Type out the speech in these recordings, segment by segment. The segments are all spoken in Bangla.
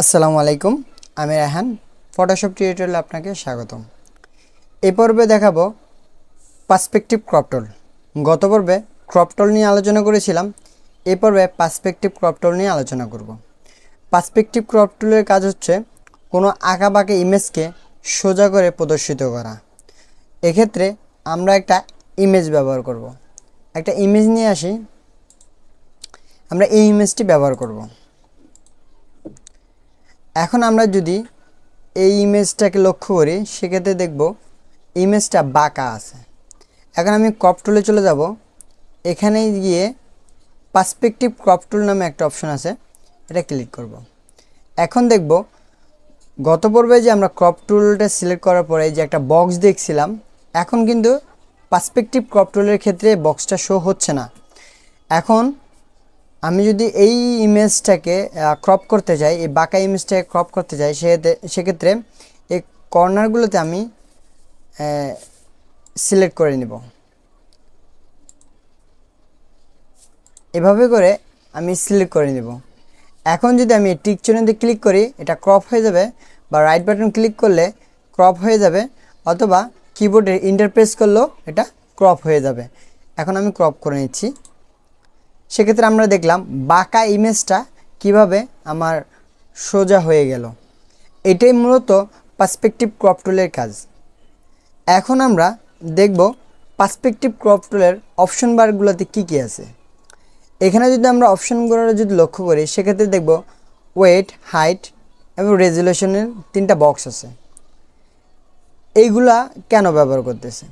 আসসালামু আলাইকুম, আমি রায়হান ফটোশপ টিউটোরিয়ালে আপনাকে স্বাগতম। এ পর্বে দেখাবো পার্সপেক্টিভ ক্রপটল গত পর্বে ক্রপটল নিয়ে আলোচনা করেছিলাম, এ পর্বে পার্সপেক্টিভ ক্রপটল নিয়ে আলোচনা করব। পার্সপেক্টিভ ক্রপটলের কাজ হচ্ছে কোনো আঁকা আঁকাবাঁকা ইমেজকে সোজা করে প্রদর্শিত করা। এক্ষেত্রে আমরা একটা ইমেজ ব্যবহার করব। একটা ইমেজ নিয়ে আসি, আমরা এই ইমেজটি ব্যবহার করব। এখন আমরা যদি এই ইমেজটাকে লক্ষ্য করি, সেক্ষেত্রে দেখব ইমেজটা বাঁকা আছে। এখন আমি ক্রপ টুলে চলে যাব। এখানে গিয়ে পার্সপেক্টিভ ক্রপ টুল নামে একটা অপশন আছে, এটা ক্লিক করব। এখন দেখব গত পর্বে যে আমরা ক্রপ টুলটা সিলেক্ট করার পরে যে একটা বক্স দেখছিলাম, এখন কিন্তু পার্সপেক্টিভ ক্রপ টুলের ক্ষেত্রে বক্সটা শো হচ্ছে না। এখন আমি যদি এই ইমেজটাকে ক্রপ করতে চাই এই বাঁকা ইমেজটাকে ক্রপ করতে চাই সেক্ষেত্রে এই কর্নারগুলোতে আমি সিলেক্ট করে নিব। এভাবে করে আমি সিলেক্ট করে নিব। এখন যদি আমি টিক চিহ্নতে ক্লিক করি, এটা ক্রপ হয়ে যাবে বা রাইট বাটন ক্লিক করলে ক্রপ হয়ে যাবে অথবা কিবোর্ডে ইন্টারপ্রেস করলেও এটা ক্রপ হয়ে যাবে। এখন আমি ক্রপ করে নিচ্ছি। সেক্ষেত্রে আমরা দেখলাম বাঁকা ইমেজটা কীভাবে আমার সোজা হয়ে গেল। এটাই মূলত পার্সপেক্টিভ ক্রপ টুলের কাজ। এখন আমরা দেখব পার্সপেক্টিভ ক্রপ টুলের অপশন বারগুলোতে কী কী আছে। এখানে যদি আমরা অপশনগুলো যদি লক্ষ্য করি, সেক্ষেত্রে দেখব ওয়েট হাইট এবং রেজুলেশনের তিনটা বক্স আছে। এইগুলা কেন ব্যবহার করতেছে?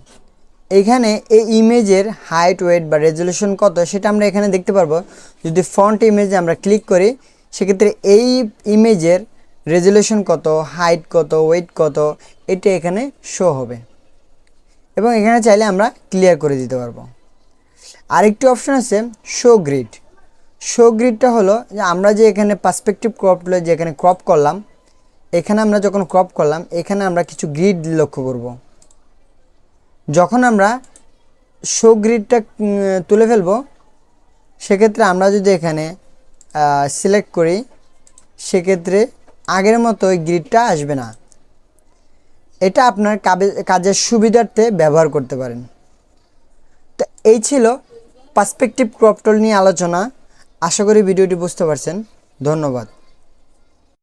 এখানে এই ইমেজের হাইট ওয়েট বা রেজলিউশন কত সেটা আমরা এখানে দেখতে পারব। যদি ফ্রন্ট ইমেজে আমরা ক্লিক করি, সেক্ষেত্রে এই ইমেজের রেজলিউশন কত হাইট কত ওয়েট কত, এটা এখানে শো হবে। এবং এখানে চাইলে আমরা ক্লিয়ার করে দিতে পারব। আরেকটি অপশন আছে শো গ্রিড শো গ্রিডটা হলো যে আমরা যে এখানে পার্সপেক্টিভ ক্রপগুলো যে এখানে ক্রপ করলাম, এখানে আমরা যখন ক্রপ করলাম, এখানে আমরা কিছু গ্রিড লক্ষ্য করব। যখন আমরা শো গ্রিডটা তুলে ফেলব, সেক্ষেত্রে আমরা যদি এখানে সিলেক্ট করি, সেক্ষেত্রে আগের মতো ওই গ্রিডটা আসবে না। এটা আপনার কাজের সুবিধার্থে ব্যবহার করতে পারেন। তো এই ছিল পার্সপেক্টিভ ক্রপটল নিয়ে আলোচনা। আশা করি ভিডিওটি বুঝতে পারছেন। ধন্যবাদ।